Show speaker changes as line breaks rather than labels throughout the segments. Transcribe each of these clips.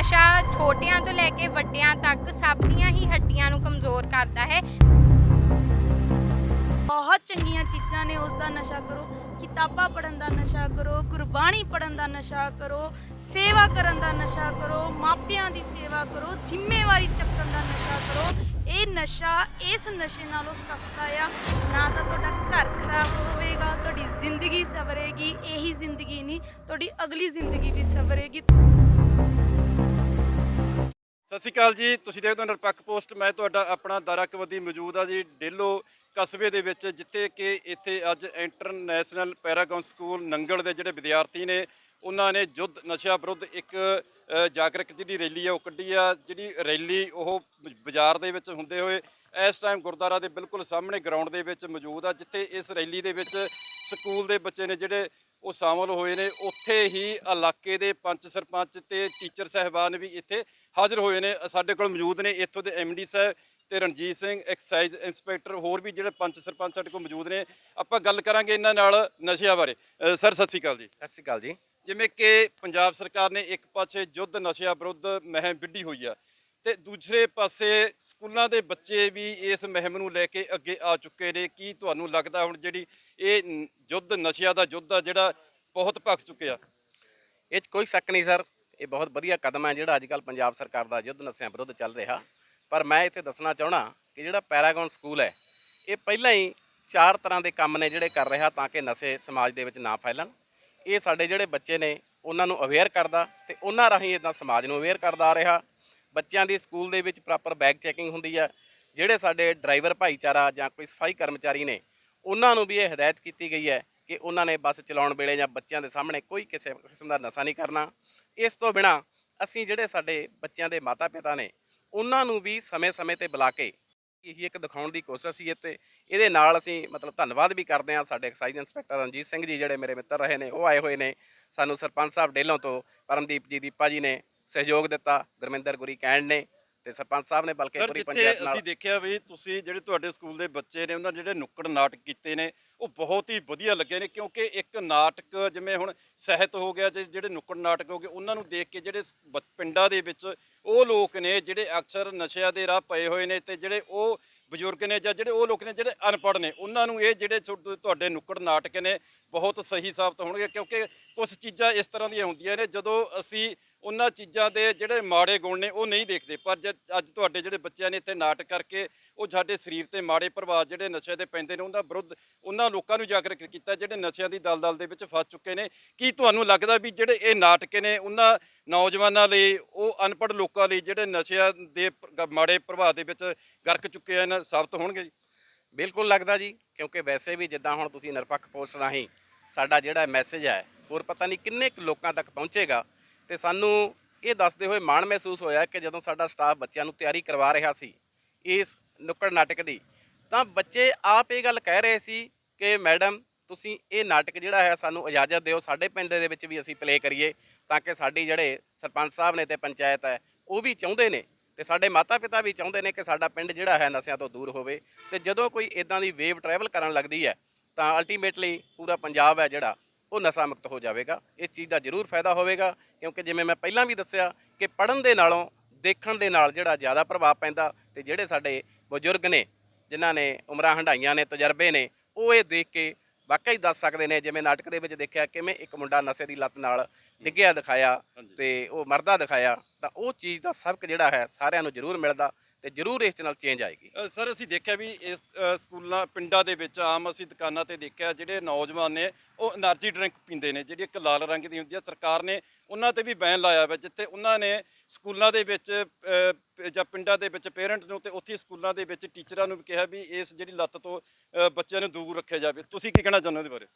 ਨਸ਼ਾ ਛੋਟਿਆਂ ਤੋਂ ਲੈ ਕੇ ਵੱਡਿਆਂ ਤੱਕ ਸਭ ਦੀਆਂ ਹੀ ਹੱਡੀਆਂ ਨੂੰ ਕਮਜ਼ੋਰ ਕਰਦਾ ਹੈ।
ਬਹੁਤ ਚੰਗੀਆਂ ਚੀਜ਼ਾਂ ਨੇ ਉਸ ਦਾ ਨਸ਼ਾ ਕਰੋ, ਕਿਤਾਬਾਂ ਪੜ੍ਹਨ ਦਾ ਨਸ਼ਾ ਕਰੋ, ਗੁਰਬਾਣੀ ਪੜ੍ਹਨ ਦਾ ਨਸ਼ਾ ਕਰੋ, ਸੇਵਾ ਕਰਨ ਦਾ ਨਸ਼ਾ ਕਰੋ, ਮਾਪਿਆਂ ਦੀ ਸੇਵਾ ਕਰੋ, ਜ਼ਿੰਮੇਵਾਰੀ ਚੱਕਣ ਦਾ ਨਸ਼ਾ ਕਰੋ। ਇਹ ਨਸ਼ਾ ਇਸ ਨਸ਼ੇ ਨਾਲੋਂ ਸਸਤਾ ਆ। ਨਾ ਤਾਂ ਤੁਹਾਡਾ ਘਰ ਖਰਾਬ ਹੋਵੇਗਾ, ਤੁਹਾਡੀ ਜ਼ਿੰਦਗੀ ਸਵਰੇਗੀ, ਇਹੀ ਜ਼ਿੰਦਗੀ ਨਹੀਂ, ਤੁਹਾਡੀ ਅਗਲੀ ਜ਼ਿੰਦਗੀ ਵੀ ਸਵਰੇਗੀ।
ਸਤਿ ਸ਼੍ਰੀ ਅਕਾਲ ਜੀ ਤੁਸੀਂ ਦੇਖਦੇ ਹੋ ਨਿਰਪੱਖ ਪੋਸਟ। ਮੈਂ ਤੁਹਾਡਾ ਆਪਣਾ ਦਾਰਾ ਕਵਦੀ ਮੌਜੂਦ ਆ ਜੀ ਡੇਲੋ ਕਸਬੇ ਦੇ ਵਿੱਚ ਜਿੱਥੇ ਕਿ ਇੱਥੇ ਅੱਜ ਇੰਟਰਨੈਸ਼ਨਲ ਪੈਰਾਗਨ ਸਕੂਲ ਨੰਗਲ ਦੇ ਜਿਹੜੇ ਵਿਦਿਆਰਥੀ ਨੇ ਉਹਨਾਂ ਨੇ ਯੁੱਧ ਨਸ਼ਾ ਵਿਰੁੱਧ ਇੱਕ ਅ, ਜਾਗਰਕ ਜਿਹੜੀ ਰੈਲੀ ਆ ਉਹ ਕੱਢੀ ਆ। ਜਿਹੜੀ ਰੈਲੀ ਉਹ ਬਾਜ਼ਾਰ ਦੇ ਵਿੱਚ ਹੁੰਦੇ ਹੋਏ ਇਸ ਟਾਈਮ ਗੁਰਦੁਆਰਾ ਦੇ ਬਿਲਕੁਲ ਸਾਹਮਣੇ ਗਰਾਊਂਡ ਦੇ ਵਿੱਚ ਮੌਜੂਦ ਆ ਜਿੱਥੇ ਇਸ ਰੈਲੀ ਦੇ ਵਿੱਚ ਸਕੂਲ ਦੇ ਬੱਚੇ ਨੇ ਜਿਹੜੇ ਉਹ ਸ਼ਾਮਲ ਹੋਏ ਨੇ। ਉੱਥੇ ਹੀ ਇਲਾਕੇ ਦੇ ਪੰਚ ਸਰਪੰਚ ਤੇ ਟੀਚਰ ਸਹਿਬਾਨ ਵੀ ਇੱਥੇ ਹਾਜ਼ਰ ਹੋਏ ਨੇ। ਸਾਡੇ ਕੋਲ ਮੌਜੂਦ ਨੇ ਇੱਥੋਂ ਦੇ ਐਮਡੀ ਸਾਹਿਬ ਤੇ ਰਣਜੀਤ ਸਿੰਘ ਐਕਸਾਈਜ਼ ਇੰਸਪੈਕਟਰ ਹੋਰ ਵੀ ਜਿਹੜੇ ਪੰਚ ਸਰਪੰਚ ਸਾਡੇ ਕੋਲ ਮੌਜੂਦ ਨੇ। ਆਪਾਂ ਗੱਲ ਕਰਾਂਗੇ ਇਹਨਾਂ ਨਾਲ ਨਸ਼ਿਆਂ ਬਾਰੇ। ਸਰ ਸਤਿ ਸ਼੍ਰੀ ਅਕਾਲ ਜੀ।
ਸਤਿ ਸ਼੍ਰੀ ਅਕਾਲ ਜੀ।
ਜਿਵੇਂ ਕਿ ਪੰਜਾਬ ਸਰਕਾਰ ਨੇ ਇੱਕ ਪਾਸੇ ਯੁੱਧ ਨਸ਼ਿਆਂ ਵਿਰੁੱਧ ਮੁਹਿੰਮ ਵਿੱਢੀ ਹੋਈ ਆ। ਤੇ ਦੂਸਰੇ ਪਾਸੇ ਸਕੂਲਾਂ ਦੇ ਬੱਚੇ ਵੀ ਇਸ ਮੁਹਿੰਮ ਨੂੰ ਲੈ ਕੇ ਅੱਗੇ ਆ ਚੁੱਕੇ ਨੇ। ਕੀ ਤੁਹਾਨੂੰ ਲੱਗਦਾ ਹੁਣ ਜਿਹੜੀ ਇਹ ਯੁੱਧ, ਨਸ਼ਿਆਂ ਦਾ ਯੁੱਧ ਆ, ਜਿਹੜਾ ਬਹੁਤ ਭਖ ਚੁੱਕਿਆ
ਇਹ 'ਚ ਕੋਈ ਸ਼ੱਕ ਨਹੀਂ ਸਰ। ਇਹ ਬਹੁਤ ਵਧੀਆ ਕਦਮ ਹੈ ਜਿਹੜਾ ਅੱਜਕੱਲ ਪੰਜਾਬ ਸਰਕਾਰ ਦਾ ਯੁੱਧ, ਨਸ਼ਿਆਂ ਵਿਰੁੱਧ ਚੱਲ ਰਿਹਾ। ਪਰ ਮੈਂ ਇੱਥੇ ਦੱਸਣਾ ਚਾਹਣਾ ਕਿ ਜਿਹੜਾ ਪੈਰਾਗਨ ਸਕੂਲ ਹੈ, ਇਹ ਪਹਿਲਾਂ ਹੀ ਚਾਰ ਤਰ੍ਹਾਂ ਦੇ ਕੰਮ ਨੇ ਜਿਹੜੇ ਕਰ ਰਿਹਾ ਤਾਂ ਕਿ ਨਸ਼ੇ ਸਮਾਜ ਦੇ ਵਿੱਚ ਨਾ ਫੈਲਣ। ਇਹ ਸਾਡੇ ਜਿਹੜੇ ਬੱਚੇ ਨੇ, ਉਹਨਾਂ ਨੂੰ ਅਵੇਅਰ ਕਰਦਾ ਤੇ ਉਹਨਾਂ ਰਾਹੀਂ ਇਦਾਂ ਸਮਾਜ ਨੂੰ ਅਵੇਅਰ ਕਰਦਾ ਆ ਰਿਹਾ। ਬੱਚਿਆਂ ਦੀ ਸਕੂਲ ਦੇ ਵਿੱਚ ਪ੍ਰੋਪਰ ਬੈਗ ਚੈਕਿੰਗ ਹੁੰਦੀ ਹੈ ਜਿਹੜੇ ਸਾਡੇ ਡਰਾਈਵਰ ਭਾਈਚਾਰਾ ਜਾਂ ਕੋਈ ਸਫ਼ਾਈ ਕਰਮਚਾਰੀ ਨੇ, ਉਹਨਾਂ ਨੂੰ ਵੀ ਇਹ ਹਦਾਇਤ ਕੀਤੀ ਗਈ ਹੈ ਕਿ ਉਹਨਾਂ ਨੇ ਬੱਸ ਚਲਾਉਣ ਵੇਲੇ ਜਾਂ ਬੱਚਿਆਂ ਦੇ ਸਾਹਮਣੇ ਕੋਈ ਕਿਸੇ ਕਿਸਮ ਦਾ ਨਸ਼ਾ ਨਹੀਂ ਕਰਨਾ। ਇਸ ਤੋਂ ਬਿਨਾ ਅਸੀਂ ਜਿਹੜੇ ਸਾਡੇ ਬੱਚਿਆਂ ਦੇ ਮਾਤਾ-ਪਿਤਾ ਨੇ, ਉਹਨਾਂ ਨੂੰ ਵੀ ਸਮੇਂ-ਸਮੇਂ ਤੇ ਬੁਲਾ ਕੇ ਇਹੀ ਇੱਕ ਦਿਖਾਉਣ ਦੀ ਕੋਸ਼ਿਸ਼ ਸੀ ਇੱਥੇ। ਇਹਦੇ ਨਾਲ ਅਸੀਂ ਮਤਲਬ ਧੰਨਵਾਦ ਵੀ ਕਰਦੇ ਹਾਂ ਸਾਡੇ ਐਕਸਾਈਜ਼ ਇੰਸਪੈਕਟਰ ਰਣਜੀਤ ਸਿੰਘ ਜੀ ਜਿਹੜੇ ਮੇਰੇ ਮਿੱਤਰ ਰਹੇ ਨੇ, ਉਹ ਆਏ ਹੋਏ ਨੇ। ਸਾਨੂੰ ਸਰਪੰਚ ਸਾਹਿਬ ਡੇਲੋਂ ਤੋਂ ਪਰਮਦੀਪ ਜੀ ਦੀਪਾ ਜੀ ਨੇ ਸਹਿਯੋਗ ਦਿੱਤਾ ਗੁਰਮਿੰਦਰ ਗੁਰੀ ਕੈਂਡ ਨੇ ਤੇ ਸਰਪੰਚ ਸਾਹਿਬ ਨੇ ਬਲਕਿ ਪੂਰੀ ਪੰਚਾਇਤ ਨਾਲ
ਅਸੀਂ ਦੇਖਿਆ ਵੀ ਤੁਸੀਂ ਜਿਹੜੇ ਤੁਹਾਡੇ ਸਕੂਲ ਦੇ ਬੱਚੇ ਨੇ ਉਹਨਾਂ ਜਿਹੜੇ ਨੁੱਕੜ ਨਾਟਕ ਕੀਤੇ ਨੇ ਉਹ ਬਹੁਤ ਹੀ ਵਧੀਆ ਲੱਗੇ ਨੇ ਕਿਉਂਕਿ ਇੱਕ ਨਾਟਕ ਜਿਵੇਂ ਹੁਣ ਸਾਹਿਤ ਹੋ ਗਿਆ ਜਿਹੜੇ ਨੁੱਕੜ ਨਾਟਕ ਹੋ ਗਏ ਉਹਨਾਂ ਨੂੰ ਦੇਖ ਕੇ ਜਿਹੜੇ ਪਿੰਡਾਂ ਦੇ ਵਿੱਚ ਉਹ ਲੋਕ ਨੇ ਜਿਹੜੇ ਅਕਸਰ ਨਸ਼ਿਆਂ ਦੇ ਰਾਹ ਪਏ ਹੋਏ ਨੇ ਤੇ ਜਿਹੜੇ ਉਹ ਬਜ਼ੁਰਗ ਨੇ ਜਾਂ ਜਿਹੜੇ ਉਹ ਲੋਕ ਨੇ ਜਿਹੜੇ ਅਨਪੜ੍ਹ ਨੇ, ਉਹਨਾਂ ਨੂੰ ਇਹ ਜਿਹੜੇ ਤੁਹਾਡੇ ਨੁੱਕੜ ਨਾਟਕ ਨੇ ਬਹੁਤ ਸਹੀ ਸਾਬਤ ਹੋਣਗੇ ਕਿਉਂਕਿ ਕੁਝ ਚੀਜ਼ਾਂ ਇਸ ਤਰ੍ਹਾਂ ਦੀਆਂ ਹੁੰਦੀਆਂ ਨੇ, ਜਦੋਂ ਅਸੀਂ ਉਹਨਾਂ ਚੀਜ਼ਾਂ ਦੇ ਜਿਹੜੇ ਮਾੜੇ ਗੁਣ ਨੇ ਉਹ ਨਹੀਂ ਦੇਖਦੇ, ਪਰ ਜੇ ਅੱਜ ਤੁਹਾਡੇ ਜਿਹੜੇ ਬੱਚਿਆਂ ਨੇ ਇੱਥੇ ਨਾਟਕ ਕਰਕੇ ਉਹ ਸਾਡੇ ਸਰੀਰ ਤੇ ਮਾੜੇ ਪ੍ਰਭਾਵ ਜਿਹੜੇ ਨਸ਼ੇ ਦੇ ਪੈਂਦੇ ਨੇ ਉਹਨਾਂ ਵਿਰੁੱਧ ਉਹਨਾਂ ਲੋਕਾਂ ਨੂੰ ਜਾਗਰੂਕ ਕੀਤਾ, ਜਿਹੜੇ ਨਸ਼ਿਆਂ ਦੀ ਦਲਦਲ ਦੇ ਵਿੱਚ ਫਸ ਚੁੱਕੇ ਨੇ। ਕੀ ਤੁਹਾਨੂੰ ਲੱਗਦਾ ਵੀ ਜਿਹੜੇ ਇਹ ਨਾਟਕੇ ਨੇ, ਉਹਨਾਂ ਨੌਜਵਾਨਾਂ ਲਈ, ਉਹ ਅਨਪੜ੍ਹ ਲੋਕਾਂ ਲਈ ਜਿਹੜੇ ਨਸ਼ਿਆਂ ਦੇ ਮਾੜੇ ਪ੍ਰਭਾਵ ਦੇ ਵਿੱਚ ਗਰਕ ਚੁੱਕੇ ਹਨ, ਸਾਬਤ ਹੋਣਗੇ ਜੀ?
ਬਿਲਕੁਲ ਲੱਗਦਾ ਜੀ, ਕਿਉਂਕਿ ਵੈਸੇ ਵੀ ਜਿੱਦਾਂ ਹੁਣ ਤੁਸੀਂ ਨਿਰਪੱਖ ਪੋਸਟ ਰਾਹੀਂ ਸਾਡਾ ਜਿਹੜਾ ਮੈਸੇਜ ਹੈ, ਹੋਰ ਪਤਾ ਨਹੀਂ ਕਿੰਨੇ ਕੁ ਲੋਕਾਂ ਤੱਕ ਪਹੁੰਚੇਗਾ। ਤੇ ਸਾਨੂੰ ਇਹ ਦੱਸਦੇ ਹੋਏ ਮਾਣ ਮਹਿਸੂਸ ਹੋਇਆ ਕਿ ਜਦੋਂ ਸਾਡਾ ਸਟਾਫ ਬੱਚਿਆਂ ਨੂੰ ਤਿਆਰੀ ਕਰਵਾ ਰਿਹਾ ਸੀ, ਇਸ ਨੁੱਕੜ ਨਾਟਕ ਦੀ। ਤਾਂ ਬੱਚੇ ਆਪ ਇਹ ਗੱਲ ਕਹਿ ਰਹੇ ਸੀ ਕਿ ਮੈਡਮ, ਤੁਸੀਂ ਇਹ ਨਾਟਕ ਜਿਹੜਾ ਹੈ ਸਾਨੂੰ ਇਜਾਜ਼ਤ ਦਿਓ, ਸਾਡੇ ਪਿੰਡ ਦੇ ਵਿੱਚ ਵੀ ਅਸੀਂ ਪਲੇ ਕਰੀਏ ਤਾਂ ਕਿ ਸਾਡੀ ਜਿਹੜੇ ਸਰਪੰਚ ਸਾਹਿਬ ਨੇ ਤੇ ਪੰਚਾਇਤ ਹੈ, ਉਹ ਵੀ ਚਾਹੁੰਦੇ ਨੇ ਤੇ ਸਾਡੇ ਮਾਤਾ ਪਿਤਾ ਵੀ ਚਾਹੁੰਦੇ ਨੇ ਕਿ ਸਾਡਾ ਪਿੰਡ ਜਿਹੜਾ ਹੈ ਨਸ਼ਿਆਂ ਤੋਂ ਦੂਰ ਹੋਵੇ। ਤੇ ਜਦੋਂ ਕੋਈ ਇਦਾਂ ਦੀ ਵੇਵ ਟਰੈਵਲ ਕਰਨ ਲੱਗਦੀ ਹੈ, ਤਾਂ ਅਲਟੀਮੇਟਲੀ ਪੂਰਾ ਪੰਜਾਬ ਹੈ ਜਿਹੜਾ, ਉਹ ਨਸ਼ਾ ਮੁਕਤ ਹੋ ਜਾਵੇਗਾ। ਇਸ ਚੀਜ਼ ਦਾ ਜ਼ਰੂਰ ਫਾਇਦਾ ਹੋਵੇਗਾ, ਕਿਉਂਕਿ ਜਿਵੇਂ ਮੈਂ ਪਹਿਲਾਂ ਵੀ ਦੱਸਿਆ ਕਿ ਪੜਨ ਦੇ ਨਾਲੋਂ, ਦੇਖਣ ਦੇ ਨਾਲ ਜਿਹੜਾ ਜ਼ਿਆਦਾ ਪ੍ਰਭਾਵ ਪੈਂਦਾ ਤੇ ਜਿਹੜੇ ਸਾਡੇ ਬਜ਼ੁਰਗ ਨੇ ਜਿਨ੍ਹਾਂ ਨੇ ਉਮਰਾਂ ਹੰਡਾਈਆਂ ਨੇ ਤਜਰਬੇ ਨੇ ਉਹ ਇਹ ਦੇਖ ਕੇ ਵਾਕਈ ਦੱਸ ਸਕਦੇ ਨੇ ਜਿਵੇਂ ਨਾਟਕ ਦੇ ਵਿੱਚ ਦੇਖਿਆ ਕਿਵੇਂ ਇੱਕ ਮੁੰਡਾ ਨਸ਼ੇ ਦੀ ਲੱਤ ਨਾਲ ਡਿੱਗਿਆ ਦਿਖਾਇਆ ਤੇ ਉਹ ਮਰਦਾ ਦਿਖਾਇਆ ਤਾਂ ਉਹ ਚੀਜ਼ ਦਾ ਸਬਕ ਜਿਹੜਾ ਹੈ ਸਾਰਿਆਂ ਨੂੰ ਜ਼ਰੂਰ ਮਿਲਦਾ ਤੇ ਜ਼ਰੂਰ ਇਸ ਨਾਲ ਚੇਂਜ ਆਏਗੀ।
ਸਰ ਅਸੀਂ ਦੇਖਿਆ ਵੀ ਇਸ ਸਕੂਲਾਂ ਪਿੰਡਾਂ ਦੇ ਵਿੱਚ ਆਮ ਅਸੀਂ ਦੁਕਾਨਾਂ ਤੇ ਦੇਖਿਆ ਜਿਹੜੇ ਨੌਜਵਾਨ ਨੇ ਉਹ એનર્ਜੀ ਡਰਿੰਕ ਪੀਂਦੇ ਨੇ ਜਿਹੜੀ ਇੱਕ ਲਾਲ ਰੰਗ ਦੀ ਹੁੰਦੀ ਹੈ। ਸਰਕਾਰ ਨੇ ਉਹਨਾਂ ਤੇ ਵੀ ਬੈਨ ਲਾਇਆ ਹੋਇਆ ਜਿੱਥੇ ਉਹਨਾਂ ਨੇ ਸਕੂਲਾਂ ਦੇ ਵਿੱਚ ਜਾਂ ਪਿੰਡਾਂ ਦੇ ਵਿੱਚ ਪੇਰੈਂਟ ਨੂੰ ਤੇ ਉੱਥੇ ਸਕੂਲਾਂ ਦੇ ਵਿੱਚ ਟੀਚਰਾਂ ਨੂੰ ਵੀ ਕਿਹਾ ਵੀ ਇਸ ਜਿਹੜੀ ਲੱਤ ਤੋਂ ਬੱਚਿਆਂ ਨੂੰ ਦੂਰ ਰੱਖਿਆ ਜਾਵੇ। ਤੁਸੀਂ ਕੀ ਕਹਿਣਾ ਚਾਹੁੰਦੇ ਹੋ ਇਹਦੇ ਬਾਰੇ?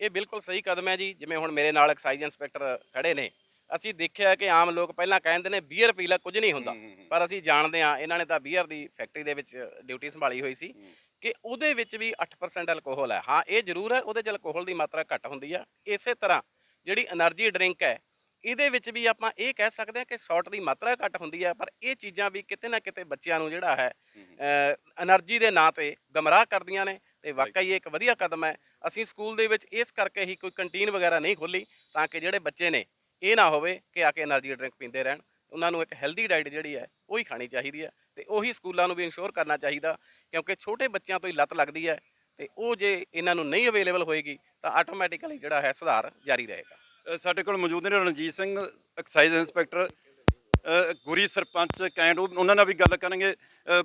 ਇਹ ਬਿਲਕੁਲ ਸਹੀ ਕਦਮ ਹੈ ਜੀ ਜਿਵੇਂ ਹੁਣ ਮੇਰੇ ਨਾਲ ਐਕਸਾਈਜ਼ ਇੰਸਪੈਕਟਰ ਖੜੇ ਨੇ। ਅਸੀਂ ਦੇਖਿਆ ਕਿ ਆਮ ਲੋਕ ਪਹਿਲਾਂ ਕਹਿੰਦੇ ਨੇ ਬੀਅਰ ਪੀ ਲੈ ਕੁਝ ਨਹੀਂ ਹੁੰਦਾ। ਪਰ ਅਸੀਂ ਜਾਣਦੇ ਆ ਇਹਨਾਂ ਨੇ ਤਾਂ ਬੀਅਰ ਦੀ ਫੈਕਟਰੀ ਦੇ ਵਿੱਚ ਡਿਊਟੀ ਸੰਭਾਲੀ ਹੋਈ ਸੀ ਕਿ ਉਹਦੇ ਵਿੱਚ ਵੀ 8% ਅਲਕੋਹਲ ਹੈ। ਹਾਂ ਇਹ ਜ਼ਰੂਰ ਹੈ ਉਹਦੇ 'ਚ ਅਲਕੋਹਲ ਦੀ ਮਾਤਰਾ ਘੱਟ ਹੁੰਦੀ ਆ। ਇਸੇ ਤਰ੍ਹਾਂ ਜਿਹੜੀ એનર્ਜੀ ਡਰਿੰਕ ਹੈ ਇਹਦੇ ਵਿੱਚ ਵੀ ਆਪਾਂ ਇਹ ਕਹਿ ਸਕਦੇ ਹਾਂ ਕਿ ਸ਼ਾਰਟ ਦੀ ਮਾਤਰਾ ਘੱਟ ਹੁੰਦੀ ਹੈ ਪਰ ਇਹ ਚੀਜ਼ਾਂ ਵੀ ਕਿਤੇ ਨਾ ਕਿਤੇ ਬੱਚਿਆਂ ਨੂੰ ਜਿਹੜਾ ਹੈ એનર્ਜੀ ਦੇ ਨਾਂ ਤੇ ਗਮਰਾਹ ਕਰਦੀਆਂ ਨੇ ਤੇ ਵਾਕਈ ਇਹ ਇੱਕ ਵਧੀਆ ਕਦਮ ਹੈ। ਅਸੀਂ ਸਕੂਲ ਦੇ ਵਿੱਚ ਇਸ ਕਰਕੇ ਹੀ ਕੋਈ ਕੰਟੀਨ ਵਗੈਰਾ ਨਹੀਂ ਖੋਲੀ ਤਾਂ ਕਿ ਜਿਹੜੇ ਬੱਚੇ ਨੇ ਇਹ ਨਾ ਹੋਵੇ ਕਿ ਆ ਕੇ એનર્ਜੀ ਡਰਿੰਕ ਪੀਂਦੇ ਰਹਿਣ। ਉਹਨਾਂ ਨੂੰ ਇੱਕ ਹੈਲਦੀ ਡਾਈਟ ਜਿਹੜੀ ਹੈ ਉਹ ਹੀ ਖਾਣੀ ਚਾਹੀਦੀ ਹੈ ਤੇ ਉਹੀ ਸਕੂਲਾਂ ਨੂੰ ਵੀ ਇਨਸ਼ੋਰ ਕਰਨਾ ਚਾਹੀਦਾ ਕਿਉਂਕਿ ਛੋਟੇ ਬੱਚਿਆਂ ਤੋਂ ਹੀ ਲਤ ਲੱਗਦੀ ਹੈ ਤੇ ਉਹ ਜੇ ਇਹਨਾਂ ਨੂੰ ਨਹੀਂ ਅਵੇਲੇਬਲ ਹੋਏਗੀ ਤਾਂ ਆਟੋਮੈਟਿਕਲੀ ਜਿਹੜਾ ਹੈ ਸੁਧਾਰ ਜਾਰੀ ਰਹੇਗਾ।
ਸਾਡੇ ਕੋਲ ਮੌਜੂਦ ਨੇ ਰਣਜੀਤ ਸਿੰਘ, ਐਕਸਾਈਜ਼ ਇੰਸਪੈਕਟਰ ਗੁਰੀ ਸਰਪੰਚ ਕੈਂਟ ਉਹਨਾਂ ਨਾਲ ਵੀ ਗੱਲ ਕਰਾਂਗੇ।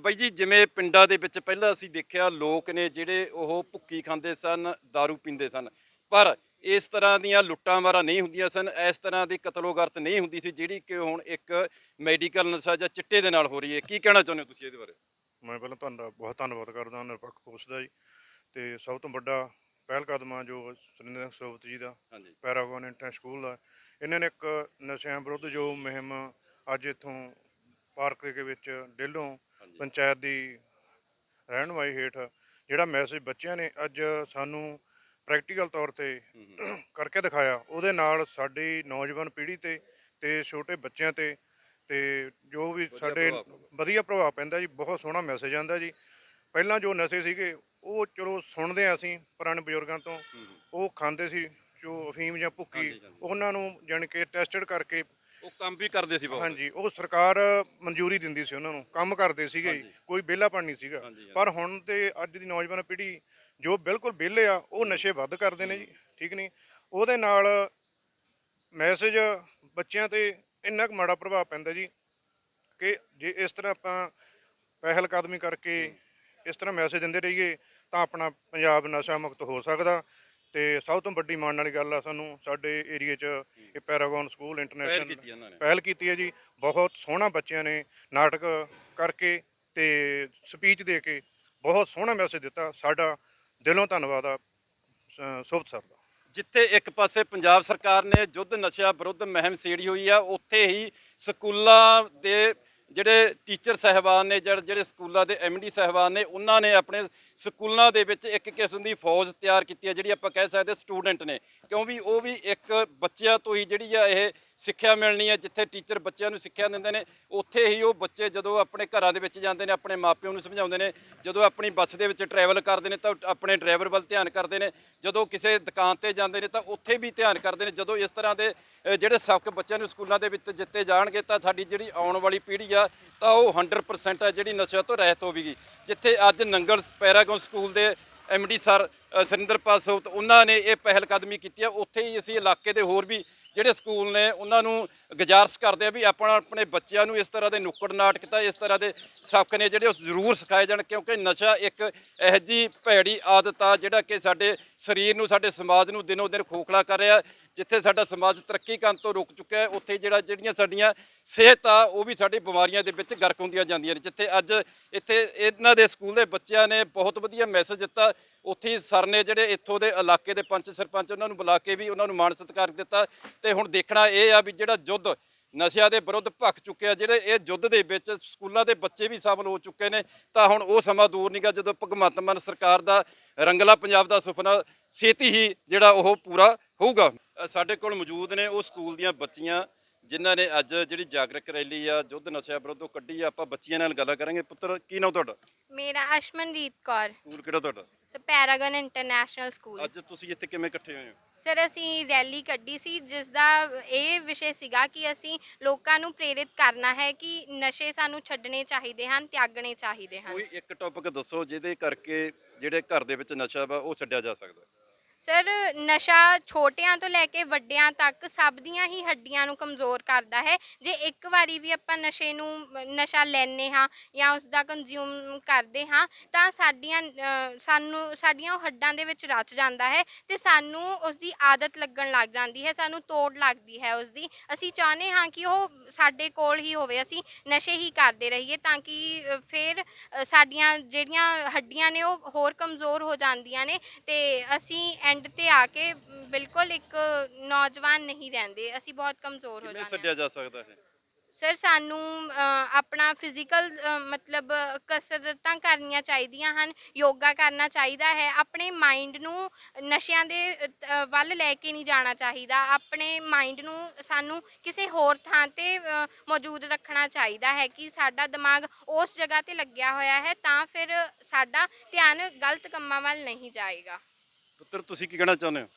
ਬਾਈ ਜੀ, ਜਿਵੇਂ ਪਿੰਡਾਂ ਦੇ ਵਿੱਚ ਪਹਿਲਾਂ ਅਸੀਂ ਦੇਖਿਆ ਲੋਕ ਨੇ ਜਿਹੜੇ ਉਹ ਭੁੱਕੀ ਖਾਂਦੇ ਸਨ दारू ਪੀਂਦੇ ਸਨ, ਪਰ ਇਸ ਤਰ੍ਹਾਂ ਦੀਆਂ ਲੁੱਟਾਂ ਮਾਰਾਂ ਨਹੀਂ ਹੁੰਦੀਆਂ ਸਨ, ਇਸ ਤਰ੍ਹਾਂ ਦੀ ਕਤਲੋਗਰਤ ਨਹੀਂ ਹੁੰਦੀ ਸੀ, ਜਿਹੜੀ ਕਿ ਹੁਣ ਇੱਕ ਮੈਡੀਕਲ ਨਸ਼ਾ ਜਾਂ ਚਿੱਟੇ ਦੇ ਨਾਲ ਹੋ ਰਹੀ ਹੈ। ਕੀ ਕਹਿਣਾ ਚਾਹੁੰਦੇ ਹੋ ਤੁਸੀਂ ਇਹਦੇ ਬਾਰੇ?
ਮੈਂ ਪਹਿਲਾਂ ਤੁਹਾਡਾ ਬਹੁਤ ਧੰਨਵਾਦ ਕਰਦਾ ਨਿਰਪੱਖ ਪੁਲਿਸ ਦਾ ਜੀ, ਤੇ ਸਭ ਤੋਂ ਵੱਡਾ ਪਹਿਲ ਕਦਮ ਆ ਜੋ ਸੁਰਿੰਦਰ ਸਿੰਘ ਸੋਬਤ ਜੀ ਦਾ
ਹਾਂਜੀ
ਪੈਰਾਗਨ ਇੰਟਰ ਸਕੂਲ ਦਾ ਇਹਨਾਂ ਨੇ ਇੱਕ ਨਸ਼ਿਆਂ ਵਿਰੁੱਧ ਜੋ ਮੁਹਿੰਮ ਅੱਜ ਇੱਥੋਂ ਪਾਰਕ ਦੇ ਵਿੱਚ ਡੇਲੋਂ। ਪੰਚਾਇਤ ਦੀ ਰਹਿਨਮਾਈ ਹੇਠ ਜਿਹੜਾ ਮੈਸੇਜ ਬੱਚਿਆਂ ਨੇ ਅੱਜ ਸਾਨੂੰ ਪ੍ਰੈਕਟੀਕਲ ਤੌਰ ਤੇ ਕਰਕੇ ਦਿਖਾਇਆ ਉਹਦੇ ਨਾਲ ਸਾਡੀ ਨੌਜਵਾਨ ਪੀੜ੍ਹੀ ਤੇ ਤੇ ਛੋਟੇ ਬੱਚਿਆਂ ਤੇ ਤੇ ਜੋ ਵੀ ਸਾਡੇ। ਵਧੀਆ ਪ੍ਰਭਾਵ ਪੈਂਦਾ ਜੀ ਬਹੁਤ ਸੋਹਣਾ ਮੈਸੇਜ ਆਂਦਾ ਜੀ ਪਹਿਲਾਂ ਜੋ ਨਸ਼ੇ ਸੀਗੇ ਉਹ ਚਲੋ ਸੁਣਦੇ ਆ ਅਸੀਂ ਪੁਰਾਣੇ ਬਜ਼ੁਰਗਾਂ ਤੋਂ। ਉਹ ਖਾਂਦੇ ਸੀ ਜੋ ਅਫੀਮ ਜਾਂ ਭੁੱਕੀ। ਉਹਨਾਂ ਨੂੰ ਜਾਣੀ ਕਿ ਟੈਸਟਡ ਕਰਕੇ
ਉਹ ਕੰਮ ਵੀ ਕਰਦੇ ਸੀ ਬਹੁਤ।
ਹਾਂਜੀ ਉਹ ਸਰਕਾਰ ਮਨਜ਼ੂਰੀ ਦਿੰਦੀ ਸੀ ਉਹਨਾਂ ਨੂੰ ਕੰਮ ਕਰਦੇ ਸੀਗੇ। ਕੋਈ ਵਿਹਲਾਪਣ ਨਹੀਂ ਸੀਗਾ। ਪਰ ਹੁਣ ਤੇ ਅੱਜ ਦੀ ਨੌਜਵਾਨ ਪੀੜ੍ਹੀ ਜੋ ਬਿਲਕੁਲ ਵਿਹਲੇ ਆ ਉਹ ਨਸ਼ੇ ਵੱਧ ਕਰਦੇ ਨੇ ਜੀ ਠੀਕ ਨਹੀਂ ਉਹਦੇ ਨਾਲ ਮੈਸੇਜ ਬੱਚਿਆਂ ਤੇ ਇੰਨਾ ਕੁ ਮਾੜਾ ਪ੍ਰਭਾਵ ਪੈਂਦਾ ਜੀ ਕਿ ਜੇ ਇਸ ਤਰ੍ਹਾਂ ਆਪਾਂ ਪਹਿਲ ਕਦਮੀ ਕਰਕੇ ਇਸ ਤਰ੍ਹਾਂ ਮੈਸੇਜ ਦਿੰਦੇ ਰਹੀਏ ਤਾਂ ਆਪਣਾ ਪੰਜਾਬ ਨਸ਼ਾ ਮੁਕਤ ਹੋ ਸਕਦਾ। ਤੇ ਸਭ ਤੋਂ ਵੱਡੀ ਮਾਣ ਵਾਲੀ ਗੱਲ ਆ ਸਾਨੂੰ ਸਾਡੇ ਏਰੀਆ 'ਚ ਇਹ ਪੈਰਾਗਨ ਸਕੂਲ
ਪਹਿਲ
ਇੰਟਰਨੈਸ਼ਨਲ
ਕੀਤੀ ਇਹਨਾਂ ਨੇ।
ਪਹਿਲ ਕੀਤੀ ਹੈ ਜੀ। ਬਹੁਤ ਸੋਹਣਾ ਬੱਚਿਆਂ ਨੇ ਨਾਟਕ ਕਰਕੇ ਤੇ ਸਪੀਚ ਦੇ ਕੇ ਬਹੁਤ ਸੋਹਣਾ ਮੈਸੇਜ ਦਿੱਤਾ। ਸਾਡਾ ਦਿਲੋਂ ਧੰਨਵਾਦ ਆ ਸ- ਸੁਭਤ ਸਰ ਦਾ।
ਜਿੱਥੇ ਇੱਕ ਪਾਸੇ ਪੰਜਾਬ ਸਰਕਾਰ ਨੇ ਯੁੱਧ ਨਸ਼ਾ ਵਿਰੁੱਧ ਮੁਹਿੰਮ ਛੇੜੀ ਹੋਈ ਆ ਉੱਥੇ ਹੀ ਸਕੂਲਾਂ ਦੇ ਜਿਹੜੇ ਟੀਚਰ ਸਹਿਬਾਨ ਨੇ, ਜਿਹੜੇ ਸਕੂਲਾਂ ਦੇ ਐਮਡੀ ਸਹਿਬਾਨ ਨੇ, ਉਹਨਾਂ ਨੇ ਆਪਣੇ ਸਕੂਲਾਂ ਦੇ ਵਿੱਚ ਇੱਕ ਕਿਸਮ ਦੀ ਫੌਜ ਤਿਆਰ ਕੀਤੀ ਹੈ, ਜਿਹੜੀ ਆਪਾਂ ਕਹਿ ਸਕਦੇ ਸਟੂਡੈਂਟ ਨੇ। ਕਿਉਂ ਵੀ ਉਹ ਵੀ ਇੱਕ ਬੱਚਿਆਂ ਤੋਂ ਹੀ ਜਿਹੜੀ ਆ ਇਹ ਸਿੱਖਿਆ ਮਿਲਣੀ ਹੈ ਜਿੱਥੇ ਟੀਚਰ ਬੱਚਿਆਂ ਨੂੰ ਸਿੱਖਿਆ ਦਿੰਦੇ ਨੇ ਉੱਥੇ ਹੀ ਉਹ ਬੱਚੇ ਜਦੋਂ ਆਪਣੇ ਘਰਾਂ ਦੇ ਵਿੱਚ ਜਾਂਦੇ ਨੇ ਆਪਣੇ ਮਾਪਿਆਂ ਨੂੰ ਸਮਝਾਉਂਦੇ ਨੇ ਜਦੋਂ ਆਪਣੀ ਬੱਸ ਦੇ ਵਿੱਚ ਟਰੈਵਲ ਕਰਦੇ ਨੇ ਤਾਂ ਆਪਣੇ ਡਰਾਈਵਰ ਵੱਲ ਧਿਆਨ ਕਰਦੇ ਨੇ ਜਦੋਂ ਕਿਸੇ ਦੁਕਾਨ ਤੇ ਜਾਂਦੇ ਨੇ ਤਾਂ ਉੱਥੇ ਵੀ ਧਿਆਨ ਕਰਦੇ ਨੇ ਜਦੋਂ ਇਸ ਤਰ੍ਹਾਂ ਦੇ ਅ, ਜਿਹੜੇ ਸਬਕ ਬੱਚਿਆਂ ਨੂੰ ਸਕੂਲਾਂ ਦੇ ਵਿੱਚ ਦਿੱਤੇ ਜਾਣਗੇ ਤਾਂ ਸਾਡੀ ਜਿਹੜੀ ਆਉਣ ਵਾਲੀ ਪੀੜ੍ਹੀ ਆ ਤਾਂ ਉਹ 100% ਆ ਜਿਹੜੀ ਨਸ਼ਿਆਂ ਤੋਂ ਰਹਿਤ ਹੋਵੇਗੀ। ਜਿੱਥੇ ਅੱਜ ਨੰਗਲ ਪੈਰਾਗਨ ਸਕੂਲ ਦੇ ਐਮਡੀ ਸਰ ਅ, ਸੁਰਿੰਦਰਪਾਲ ਸੋਤ ਉਹਨਾਂ ਨੇ ਇਹ ਪਹਿਲ ਕਦਮੀ ਕੀਤੀ ਹੈ ਉੱਥੇ ਹੀ ਅਸੀਂ ਇਲਾਕੇ ਦੇ ਹੋਰ ਵੀ ਜਿਹੜੇ ਸਕੂਲ ਨੇ, ਉਹਨਾਂ ਨੂੰ ਗੁਜ਼ਾਰਿਸ਼ ਕਰਦੇ ਆ ਵੀ ਆਪਣਾ ਆਪਣੇ ਬੱਚਿਆਂ ਨੂੰ ਇਸ ਤਰ੍ਹਾਂ ਦੇ ਨੁੱਕੜ ਨਾਟਕ ਤਾਂ ਇਸ ਤਰ੍ਹਾਂ ਦੇ ਸਬਕ ਨੇ ਜਿਹੜੇ ਉਹ ਜ਼ਰੂਰ ਸਿਖਾਏ ਜਾਣ, ਕਿਉਂਕਿ ਨਸ਼ਾ ਇੱਕ ਇਹੋ ਜਿਹੀ ਭੈੜੀ ਆਦਤ ਆ ਜਿਹੜਾ ਕਿ ਸਾਡੇ ਸਰੀਰ ਨੂੰ, ਸਾਡੇ ਸਮਾਜ ਨੂੰ ਦਿਨੋ ਦਿਨ ਖੋਖਲਾ ਕਰ ਰਿਹਾ। ਜਿੱਥੇ ਸਾਡਾ ਸਮਾਜ ਤਰੱਕੀ ਕਰਨ ਤੋਂ ਰੁਕ ਚੁੱਕਾ ਹੈ, ਉੱਥੇ ਜਿਹੜਾ ਜਿਹੜੀਆਂ ਸਾਡੀਆਂ ਸਿਹਤ ਆ, ਉਹ ਵੀ ਸਾਡੀ ਬਿਮਾਰੀਆਂ ਦੇ ਵਿੱਚ ਗਰਕ ਹੁੰਦੀਆਂ ਜਾਂਦੀਆਂ ਨੇ। ਜਿੱਥੇ ਅੱਜ ਇੱਥੇ ਇਹਨਾਂ ਦੇ ਸਕੂਲ ਦੇ ਬੱਚਿਆਂ ਨੇ ਬਹੁਤ ਵਧੀਆ ਮੈਸੇਜ ਦਿੱਤਾ ਉੱਥੇ ਹੀ ਸਰ ਨੇ ਜਿਹੜੇ ਇੱਥੋਂ ਦੇ ਇਲਾਕੇ ਦੇ ਪੰਚ ਸਰਪੰਚ, ਉਹਨਾਂ ਨੂੰ ਬੁਲਾ ਕੇ ਵੀ ਉਹਨਾਂ ਨੂੰ ਮਾਣ ਸਤਿਕਾਰ ਦਿੱਤਾ ਤੇ ਹੁਣ ਦੇਖਣਾ ਇਹ ਆ ਵੀ ਜਿਹੜਾ ਯੁੱਧ ਨਸ਼ਿਆਂ ਦੇ ਵਿਰੁੱਧ ਭਖ ਚੁੱਕਿਆ ਜਿਹੜੇ ਇਹ ਯੁੱਧ ਦੇ ਵਿੱਚ ਸਕੂਲਾਂ ਦੇ ਬੱਚੇ ਵੀ ਸ਼ਾਮਲ ਹੋ ਚੁੱਕੇ ਨੇ, ਤਾਂ ਹੁਣ ਉਹ ਸਮਾਂ ਦੂਰ ਨਹੀਂਗਾ ਜਦੋਂ ਭਗਵੰਤ ਮਾਨ ਸਰਕਾਰ ਦਾ ਰੰਗਲਾ ਪੰਜਾਬ ਦਾ ਸੁਪਨਾ ਛੇਤੀ ਹੀ ਜਿਹੜਾ ਉਹ ਪੂਰਾ ਹੋਊਗਾ। ਸਾਡੇ ਕੋਲ ਮੌਜੂਦ ਨੇ ਉਹ ਸਕੂਲ ਦੀਆਂ ਬੱਚੀਆਂ ਜਿਨ੍ਹਾਂ ਨੇ ਅੱਜ ਜਿਹੜੀ ਜਾਗਰਕ ਰੈਲੀ ਆ ਯੁੱਧ ਨਸ਼ਿਆਂ ਵਿਰੁੱਧ ਉਹ ਕੱਢੀ ਆ ਆਪਾਂ ਬੱਚੀਆਂ ਨਾਲ ਗੱਲਾਂ ਕਰਾਂਗੇ। ਪੁੱਤਰ ਕੀ ਨਾਮ ਤੁਹਾਡਾ?
ਮੇਰਾ ਅਸ਼ਮਨਰੀਤ ਕੌਰ।
ਸਕੂਲ ਕਿਹੜਾ ਤੁਹਾਡਾ?
So Paragon International school.
ਅੱਜ ਤੁਸੀਂ ਇੱਥੇ ਕਿਵੇਂ ਇਕੱਠੇ ਹੋਏ ਹੋ?
ਸਰ ਅਸੀਂ ਰੈਲੀ ਕੱਢੀ ਸੀ ਜਿਸ ਦਾ ਇਹ ਵਿਸ਼ੇ ਸੀਗਾ ਕਿ ਅਸੀਂ ਲੋਕਾਂ ਨੂੰ ਪ੍ਰੇਰਿਤ ਕਰਨਾ ਹੈ ਕਿ ਨਸ਼ੇ ਸਾਨੂੰ ਛੱਡਣੇ ਚਾਹੀਦੇ ਹਨ ਤਿਆਗਣੇ ਚਾਹੀਦੇ ਹਨ।
ਕੋਈ ਇੱਕ ਟੌਪਿਕ ਦੱਸੋ ਜਿਹਦੇ ਕਰਕੇ ਜਿਹੜੇ ਘਰ ਦੇ ਵਿੱਚ ਨਸ਼ਾ ਵਾ ਉਹ ਛੱਡਿਆ ਜਾ ਸਕਦਾ।
ਸਰ ਨਸ਼ਾ ਛੋਟਿਆਂ ਤੋਂ ਲੈ ਕੇ ਵੱਡਿਆਂ ਤੱਕ ਸਭ ਦੀਆਂ ਹੀ ਹੱਡੀਆਂ ਨੂੰ ਕਮਜ਼ੋਰ ਕਰਦਾ ਹੈ। ਜੇ ਇੱਕ ਵਾਰੀ ਵੀ ਆਪਾਂ ਨਸ਼ੇ ਨੂੰ ਅ, ਨਸ਼ਾ ਲੈਨੇ ਹਾਂ ਜਾਂ ਉਸ ਦਾ ਕੰਜ਼ਿਊਮ ਕਰਦੇ ਹਾਂ ਤਾਂ ਸਾਡੀਆਂ ਅ, ਸਾਨੂੰ ਸਾਡੀਆਂ ਉਹ ਹੱਡਾਂ ਦੇ ਵਿੱਚ ਰਚ ਜਾਂਦਾ ਹੈ ਤੇ ਸਾਨੂੰ ਉਸ ਦੀ ਆਦਤ ਲੱਗਣ ਲੱਗ ਜਾਂਦੀ ਹੈ ਸਾਨੂੰ ਤੋੜ ਲੱਗਦੀ ਹੈ ਉਸ ਦੀ ਅਸੀਂ ਚਾਹੁੰਦੇ ਹਾਂ ਕਿ ਉਹ ਸਾਡੇ ਕੋਲ ਹੀ ਹੋਵੇ ਅਸੀਂ ਨਸ਼ੇ ਹੀ ਕਰਦੇ ਰਹੀਏ ਤਾਂ ਕਿ ਅ, ਫਿਰ ਅ, ਸਾਡੀਆਂ ਜਿਹੜੀਆਂ ਹੱਡੀਆਂ ਨੇ ਉਹ ਹੋਰ ਕਮਜ਼ੋਰ ਹੋ ਜਾਂਦੀਆਂ ਨੇ ਤੇ ਅਸੀਂ ਐਂਡ ਤੇ ਆ ਕੇ ਬਿਲਕੁਲ ਇੱਕ ਨੌਜਵਾਨ ਨਹੀਂ ਰਹਿੰਦੇ। ਅਸੀਂ ਬਹੁਤ ਕਮਜ਼ੋਰ ਹੋ
ਕਿਵੇਂ
ਜਾਂਦੇ
ਛੱਡਿਆ
ਹਾਂ।
ਜਾ ਸਕਦਾ ਹੈ
ਸਰ ਸਾਨੂੰ ਅ, ਆਪਣਾ ਫਿਜ਼ੀਕਲ ਮਤਲਬ ਕਸਰਤਾਂ ਕਰਨੀਆਂ ਚਾਹੀਦੀਆਂ ਹਨ ਯੋਗਾ ਕਰਨਾ ਚਾਹੀਦਾ ਹੈ। ਆਪਣੇ ਮਾਈਂਡ ਨੂੰ ਨਸ਼ਿਆਂ ਦੇ ਅ, ਵੱਲ ਲੈ ਕੇ ਨਹੀਂ ਜਾਣਾ ਚਾਹੀਦਾ। ਆਪਣੇ ਮਾਈਂਡ ਨੂੰ ਸਾਨੂੰ ਕਿਸੇ ਹੋਰ ਥਾਂ ਤੇ ਅ, ਮੌਜੂਦ ਰੱਖਣਾ ਚਾਹੀਦਾ ਹੈ ਕਿ ਸਾਡਾ ਦਿਮਾਗ ਉਸ ਜਗ੍ਹਾ ਤੇ ਲੱਗਿਆ ਹੋਇਆ ਹੈ ਤਾਂ ਫਿਰ ਸਾਡਾ ਧਿਆਨ ਗਲਤ ਕੰਮਾਂ ਵੱਲ ਨਹੀਂ ਜਾਏਗਾ।
ਪੁੱਤਰ, ਤੁਸੀਂ ਕੀ ਕਹਿਣਾ ਚਾਹੁੰਦੇ ਹੋ?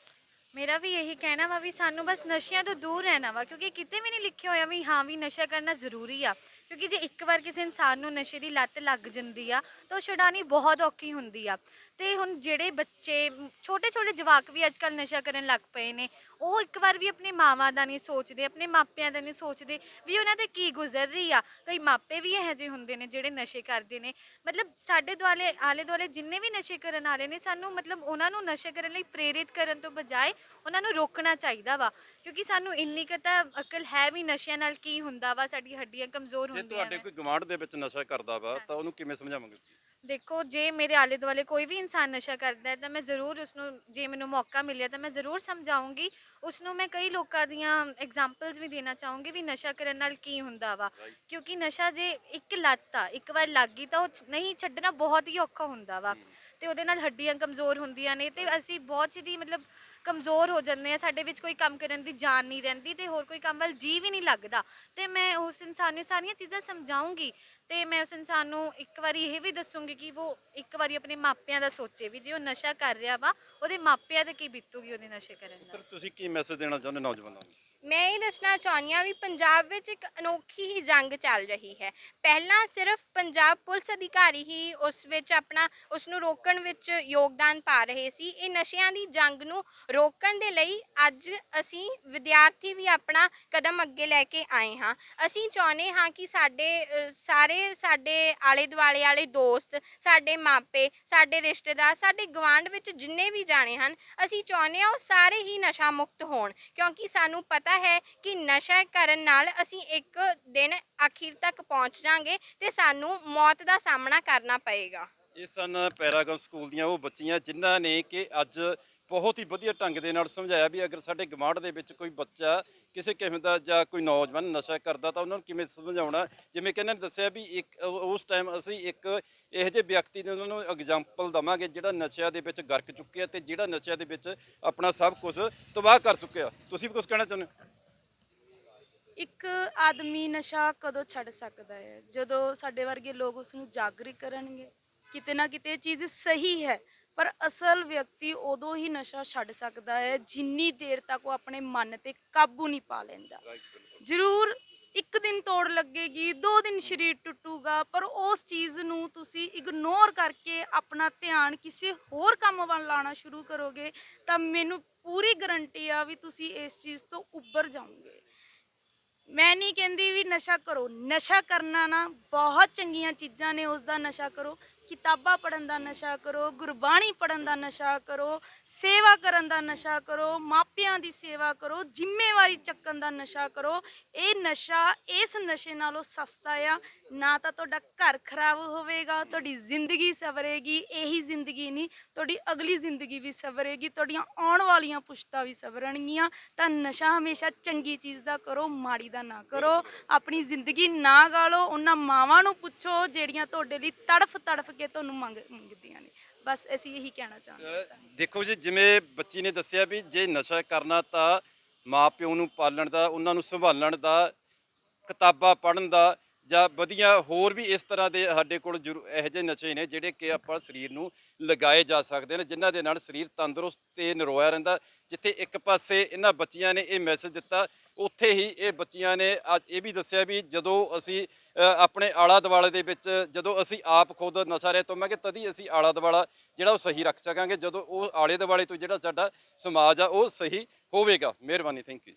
ਮੇਰਾ ਵੀ ਇਹੀ ਕਹਿਣਾ ਵਾ ਵੀ ਸਾਨੂੰ ਬਸ ਨਸ਼ਿਆਂ ਤੋਂ ਦੂਰ ਰਹਿਣਾ ਵਾ, ਕਿਉਂਕਿ ਕਿਤੇ ਵੀ ਨਹੀਂ ਲਿਖਿਆ ਹੋਇਆ ਵੀ ਹਾਂ ਵੀ ਨਸ਼ਾ ਕਰਨਾ ਜ਼ਰੂਰੀ ਆ। ਕਿਉਂਕਿ ਜੇ ਇੱਕ ਵਾਰ ਕਿਸੇ ਇਨਸਾਨ ਨੂੰ ਨਸ਼ੇ ਦੀ ਲੱਤ ਲੱਗ ਜਾਂਦੀ ਆ, ਤਾਂ ਉਹ ਛਡਾਣੀ ਬਹੁਤ ਔਖੀ ਹੁੰਦੀ ਆ। ਤੇ ਹੁਣ ਜਿਹੜੇ ਬੱਚੇ ਛੋਟੇ ਛੋਟੇ ਜਵਾਕ ਵੀ ਅੱਜ ਕੱਲ ਨਸ਼ਾ ਕਰਨ ਲੱਗ ਪਏ ਨੇ ਉਹ ਇੱਕ ਵਾਰ ਵੀ ਆਪਣੀ ਮਾਵਾਂ ਦਾ ਨਹੀਂ ਸੋਚਦੇ ਆਪਣੇ ਮਾਪਿਆਂ ਦਾ ਨਹੀਂ ਸੋਚਦੇ ਵੀ ਉਹਨਾਂ ਤੇ ਕੀ ਗੁਜ਼ਰ ਰਹੀ ਆ। ਕਈ ਮਾਪੇ ਵੀ ਇਹੋ ਜਿਹੇ ਹੁੰਦੇ ਨੇ ਜਿਹੜੇ ਨਸ਼ੇ ਕਰਦੇ ਨੇ। ਮਤਲਬ ਸਾਡੇ ਦੁਆਲੇ ਆਲੇ ਦੁਆਲੇ ਜਿੰਨੇ ਵੀ ਨਸ਼ੇ ਕਰਨ ਵਾਲੇ ਨੇ ਸਾਨੂੰ ਮਤਲਬ ਉਹਨਾਂ ਨੂੰ ਨਸ਼ੇ ਕਰਨ ਲਈ ਪ੍ਰੇਰਿਤ ਕਰਨ ਤੋਂ ਬਜਾਏ ਉਹਨਾਂ ਨੂੰ ਰੋਕਣਾ ਚਾਹੀਦਾ ਵਾ। ਕਿਉਂਕਿ ਸਾਨੂੰ ਇੰਨੀ ਕੁ ਤਾਂ ਅਕਲ ਹੈ ਵੀ ਨਸ਼ਿਆਂ ਨਾਲ ਕੀ ਹੁੰਦਾ ਵਾ ਸਾਡੀ ਹੱਡੀਆਂ ਕਮਜ਼ੋਰ
ਜੇ
ਹੁੰਦੀਆਂ
ਤੁਹਾਡੇ
ਨੇ।
ਕੋਈ ਗਵਾਂਢ ਦੇ ਵਿੱਚ ਨਸ਼ਾ ਕਰਦਾ ਵਾ ਤਾਂ ਉਹਨੂੰ ਕਿਵੇਂ ਸਮਝਾਵਾਂਗੇ
ਦੇਖੋ ਜੇ ਮੇਰੇ ਆਲੇ ਦੁਆਲੇ ਕੋਈ ਵੀ ਇਨਸਾਨ ਨਸ਼ਾ ਕਰਦਾ ਹੈ ਤਾਂ ਮੈਂ ਜ਼ਰੂਰ ਉਸ ਨੂੰ ਜੇ ਮੈਨੂੰ ਮੌਕਾ ਮਿਲਿਆ ਤਾਂ ਮੈਂ ਜ਼ਰੂਰ ਸਮਝਾਉਂਗੀ। ਉਸ ਨੂੰ ਮੈਂ ਕਈ ਲੋਕਾਂ ਦੀਆਂ ਐਗਜ਼ਾਮਪਲਸ ਵੀ ਦੇਣਾ ਚਾਹੂੰਗੀ ਵੀ ਨਸ਼ਾ ਕਰਨ ਨਾਲ ਕੀ ਹੁੰਦਾ ਵਾ। ਕਿਉਂਕਿ ਨਸ਼ਾ ਜੇ ਇੱਕ ਲੱਤ ਆ ਇੱਕ ਵਾਰ ਲੱਗ ਗਈ ਤਾਂ ਉਹ ਛ- ਨਹੀਂ ਛੱਡਣਾ ਬਹੁਤ ਹੀ ਔਖਾ ਹੁੰਦਾ ਵਾ। ਤੇ ਉਹਦੇ ਨਾਲ ਹੱਡੀਆਂ ਕਮਜ਼ੋਰ ਹੁੰਦੀਆਂ ਨੇ ਤੇ ਅਸੀਂ ਬਹੁਤ ਚੀਜ਼ ਮਤਲਬ ਕਮਜ਼ੋਰ ਹੋ ਜਾਂਦੇ ਆ ਸਾਡੇ ਵਿੱਚ ਕੋਈ ਕੰਮ ਕਰਨ ਦੀ ਜਾਨ ਨਹੀਂ ਰਹਿੰਦੀ ਤੇ ਹੋਰ ਕੋਈ ਕੰਮ ਵੱਲ ਜੀ ਵੀ ਨਹੀਂ ਲੱਗਦਾ। ਤੇ ਮੈਂ ਉਸ ਇਨਸਾਨ ਨੂੰ ਸਾਰੀਆਂ ਚੀਜ਼ਾਂ ਸਮਝਾਉਂਗੀ ਤੇ ਮੈਂ ਉਸ ਇਨਸਾਨ ਨੂੰ ਇੱਕ ਵਾਰੀ ਇਹ ਵੀ ਦੱਸੂਗੀ ਕਿ ਉਹ ਇੱਕ ਵਾਰੀ ਆਪਣੇ ਮਾਪਿਆਂ ਦਾ ਸੋਚੇ ਵੀ ਜੇ ਉਹ ਨਸ਼ਾ ਕਰ ਰਿਹਾ ਵਾ, ਉਹਦੇ ਮਾਪਿਆਂ ਤੇ ਕੀ ਬੀਤੂਗੀ ਉਹਦੇ ਨਸ਼ੇ ਕਰਨ ਨਾਲ
ਤੁਸੀਂ ਕੀ ਮੈਸੇਜ ਦੇਣਾ ਚਾਹੁੰਦੇ ਨੌਜਵਾਨਾਂ ਨੂੰ?
ਮੈਂ ਇਹ ਦੱਸਣਾ ਚਾਹੁੰਦੀ ਹਾਂ ਵੀ ਪੰਜਾਬ ਵਿੱਚ ਇੱਕ ਅਨੋਖੀ ਹੀ ਜੰਗ ਚੱਲ ਰਹੀ ਹੈ। ਪਹਿਲਾਂ ਸਿਰਫ ਪੰਜਾਬ ਪੁਲਿਸ ਅਧਿਕਾਰੀ ਹੀ ਉਸ ਵਿੱਚ ਆਪਣਾ ਉਸ ਨੂੰ ਰੋਕਣ ਵਿੱਚ ਯੋਗਦਾਨ ਪਾ ਰਹੇ ਸੀ। ਇਹ ਨਸ਼ਿਆਂ ਦੀ ਜੰਗ ਨੂੰ ਰੋਕਣ ਦੇ ਲਈ ਅੱਜ ਅਸੀਂ ਵਿਦਿਆਰਥੀ ਵੀ ਆਪਣਾ ਕਦਮ ਅੱਗੇ ਲੈ ਕੇ ਆਏ ਹਾਂ। ਅਸੀਂ ਚਾਹੁੰਦੇ ਹਾਂ ਕਿ ਸਾਡੇ ਅ, ਸਾਰੇ ਸਾਡੇ ਆਲੇ ਦੁਆਲੇ ਵਾਲੇ ਦੋਸਤ ਸਾਡੇ ਮਾਪੇ ਸਾਡੇ ਰਿਸ਼ਤੇਦਾਰ ਸਾਡੇ ਗਵਾਂਢ ਵਿੱਚ ਜਿੰਨੇ ਵੀ ਜਾਣੇ ਹਨ ਅਸੀਂ ਚਾਹੁੰਦੇ ਹਾਂ ਉਹ ਸਾਰੇ ਹੀ ਨਸ਼ਾ ਮੁਕਤ ਹੋਣ। ਕਿਉਂਕਿ ਸਾਨੂੰ ਪਤਾ ਹੈ ਕਿ ਨਸ਼ਾ ਕਰਨ ਨਾਲ ਅਸੀਂ ਇੱਕ ਦਿਨ ਅਖੀਰ ਤੱਕ ਪਹੁੰਚ ਜਾਾਂਗੇ ਤੇ ਸਾਨੂੰ ਮੌਤ ਦਾ ਸਾਹਮਣਾ ਕਰਨਾ ਪਏਗਾ।
ਇਹ ਸਨ ਪੈਰਾਗਨ ਸਕੂਲ ਦੀਆਂ ਉਹ ਬੱਚੀਆਂ ਜਿਨ੍ਹਾਂ ਨੇ ਕਿ ਅੱਜ ਬਹੁਤ ਹੀ ਵਧੀਆ ਢੰਗ ਦੇ ਨਾਲ ਸਮਝਾਇਆ ਵੀ ਅਗਰ ਸਾਡੇ ਗਵਾਂਢ ਦੇ ਵਿੱਚ ਕੋਈ ਬੱਚਾ ਕਿਸੇ ਕਿਸਮ ਦਾ ਜਾਂ ਕੋਈ ਨੌਜਵਾਨ ਨਸ਼ਾ ਕਰਦਾ ਤਾਂ ਉਹਨਾਂ ਨੂੰ ਕਿਵੇਂ ਸਮਝਾਉਣਾ? ਜਿਵੇਂ ਕਿ ਇਹਨਾਂ ਨੇ ਦੱਸਿਆ ਵੀ ਇੱਕ ਉਸ ਟਾਈਮ ਅਸੀਂ ਇੱਕ ਇਹੋ ਜਿਹੇ ਵਿਅਕਤੀ ਦੇ ਉਹਨਾਂ ਨੂੰ ਐਗਜ਼ਾਮਪਲ ਦਵਾਂਗੇ ਜਿਹੜਾ ਨਸ਼ਿਆਂ ਦੇ ਵਿੱਚ ਗਰਕ ਚੁੱਕਿਆ ਤੇ ਜਿਹੜਾ ਨਸ਼ਿਆਂ ਦੇ ਵਿੱਚ ਆਪਣਾ ਸਭ ਕੁਝ ਤਬਾਹ ਕਰ ਚੁੱਕਿਆ। ਤੁਸੀਂ ਵੀ ਕੁਝ ਕਹਿਣਾ ਚਾਹੁੰਦੇ ਹੋ?
ਇੱਕ ਆਦਮੀ ਨਸ਼ਾ ਕਦੋਂ ਛੱਡ ਸਕਦਾ ਹੈ? ਜਦੋਂ ਸਾਡੇ ਵਰਗੇ ਲੋਕ ਉਸ ਨੂੰ ਜਾਗਰਿਤ ਕਰਨਗੇ, ਕਿਤੇ ਨਾ ਕਿਤੇ ਇਹ ਚੀਜ਼ ਸਹੀ ਹੈ। ਪਰ ਅਸਲ ਵਿਅਕਤੀ ਉਦੋਂ ਹੀ ਨਸ਼ਾ ਛੱਡ ਸਕਦਾ ਹੈ ਜਿੰਨੀ ਦੇਰ ਤੱਕ ਉਹ ਆਪਣੇ ਮਨ ਤੇ ਕਾਬੂ ਨਹੀਂ ਪਾ ਲੈਂਦਾ। ਜ਼ਰੂਰ ਇੱਕ ਦਿਨ ਤੋੜ ਲੱਗੇਗੀ ਦੋ ਦਿਨ ਸਰੀਰ ਟੁੱਟੂਗਾ ਪਰ ਉਸ ਚੀਜ਼ ਨੂੰ ਤੁਸੀਂ ਇਗਨੋਰ ਕਰਕੇ ਆਪਣਾ ਧਿਆਨ ਕਿਸੇ ਹੋਰ ਕੰਮ ਵੱਲ ਲਾਣਾ ਸ਼ੁਰੂ ਕਰੋਗੇ ਤਾਂ ਮੈਨੂੰ ਪੂਰੀ ਗਰੰਟੀ ਆ ਵੀ ਤੁਸੀਂ ਇਸ ਚੀਜ਼ ਤੋਂ ਉੱਭਰ ਜਾਓਗੇ। ਮੈਂ ਨਹੀਂ ਕਹਿੰਦੀ ਵੀ ਨਸ਼ਾ ਕਰੋ ਨਸ਼ਾ ਕਰਨਾ ਨਾ ਬਹੁਤ ਚੰਗੀਆਂ ਚੀਜ਼ਾਂ ਨੇ ਉਸ ਦਾ ਨਸ਼ਾ ਕਰੋ ਕਿਤਾਬਾਂ ਪੜ੍ਹਨ ਦਾ ਨਸ਼ਾ ਕਰੋ, ਗੁਰਬਾਣੀ ਪੜ੍ਹਨ ਦਾ ਨਸ਼ਾ ਕਰੋ, ਸੇਵਾ ਕਰਨ ਦਾ ਨਸ਼ਾ ਕਰੋ, ਮਾਪਿਆਂ ਦੀ ਸੇਵਾ ਕਰੋ, ਜ਼ਿੰਮੇਵਾਰੀ ਚੱਕਣ ਦਾ ਨਸ਼ਾ ਕਰੋ। ਇਹ ਨਸ਼ਾ ਇਸ ਨਸ਼ੇ ਨਾਲੋਂ ਸਸਤਾ ਆ ਨਾ ਤਾਂ ਤੁਹਾਡਾ ਘਰ ਖਰਾਬ ਹੋਵੇਗਾ, ਤੁਹਾਡੀ ਜ਼ਿੰਦਗੀ ਸਵਰੇਗੀ, ਇਹੀ ਜ਼ਿੰਦਗੀ ਨਹੀਂ, ਤੁਹਾਡੀ ਅਗਲੀ ਜ਼ਿੰਦਗੀ ਵੀ ਸਵਰੇਗੀ, ਤੁਹਾਡੀਆਂ ਆਉਣ ਵਾਲੀਆਂ ਪੁਸ਼ਤਾਂ ਵੀ ਸਵਰਨਗੀਆਂ। ਤਾਂ ਨਸ਼ਾ ਹਮੇਸ਼ਾ ਚੰਗੀ ਚੀਜ਼ ਦਾ ਕਰੋ, ਮਾੜੀ ਦਾ ਨਾ ਕਰੋ। ਆਪਣੀ ਜ਼ਿੰਦਗੀ ਨਾ ਗਾਲੋ, ਉਹਨਾਂ ਮਾਵਾਂ ਨੂੰ ਪੁੱਛੋ, ਜਿਹੜੀਆਂ ਤੁਹਾਡੇ ਲਈ ਤੜਫ ਤੜਫ ਕੇ ਤੁਹਾਨੂੰ ਮੰਗ, ਮੰਗਦੀਆਂ ਨੇ। ਬਸ ਅਸੀਂ ਇਹੀ ਕਹਿਣਾ ਚਾਹੁੰਦੇ ਹਾਂ।
ਦੇਖੋ ਜੀ, ਜਿਵੇਂ ਬੱਚੀ ਨੇ ਦੱਸਿਆ ਵੀ ਜੇ ਨਸ਼ਾ ਕਰਨਾ ਤਾਂ ਮਾਪਿਓ ਨੂੰ ਪਾਲਣ ਦਾ, ਉਹਨਾਂ ਨੂੰ ਸੰਭਾਲਣ ਦਾ, ਕਿਤਾਬਾਂ ਪੜ੍ਹਨ ਦਾ ਜਾਂ ਵਧੀਆ ਹੋਰ ਵੀ ਇਸ ਤਰ੍ਹਾਂ ਦੇ ਸਾਡੇ ਕੋਲ ਜ਼ਰੂ- ਇਹੋ ਜਿਹੇ ਨਸ਼ੇ ਨੇ ਜਿਹੜੇ ਕਿ ਆਪਾਂ ਸਰੀਰ ਨੂੰ ਲਗਾਏ ਜਾ ਸਕਦੇ ਨੇ, ਜਿਨ੍ਹਾਂ ਦੇ ਨਾਲ ਸਰੀਰ ਤੰਦਰੁਸਤ ਤੇ ਨਰੋਇਆ ਰਹਿੰਦਾ। ਜਿੱਥੇ ਇੱਕ ਪਾਸੇ ਇਹਨਾਂ ਬੱਚੀਆਂ ਨੇ ਇਹ ਮੈਸੇਜ ਦਿੱਤਾ, ਉੱਥੇ ਹੀ ਇਹ ਬੱਚੀਆਂ ਨੇ ਅੱਜ ਇਹ ਵੀ ਦੱਸਿਆ ਵੀ ਜਦੋਂ ਅਸੀਂ ਆਪਣੇ ਆਲਾ ਦੁਆਲੇ ਦੇ ਵਿੱਚ ਜਦੋਂ ਅਸੀਂ ਆਪ ਖੁਦ ਨਸ਼ਾ ਰਹਿਤ ਹੋਵਾਂਗੇ ਤਦੀ ਅਸੀਂ ਆਲਾ ਦੁਆਲਾ ਜਿਹੜਾ ਉਹ ਸਹੀ ਰੱਖ ਸਕਾਂਗੇ। ਜਦੋਂ ਉਹ ਆਲੇ ਦੁਆਲੇ ਤੋਂ ਜਿਹੜਾ ਸਾਡਾ ਸਮਾਜ ਆ, ਉਹ ਸਹੀ ਹੋਵੇਗਾ। ਮਿਹਰਬਾਨੀ ਥੈਂਕ ਯੂ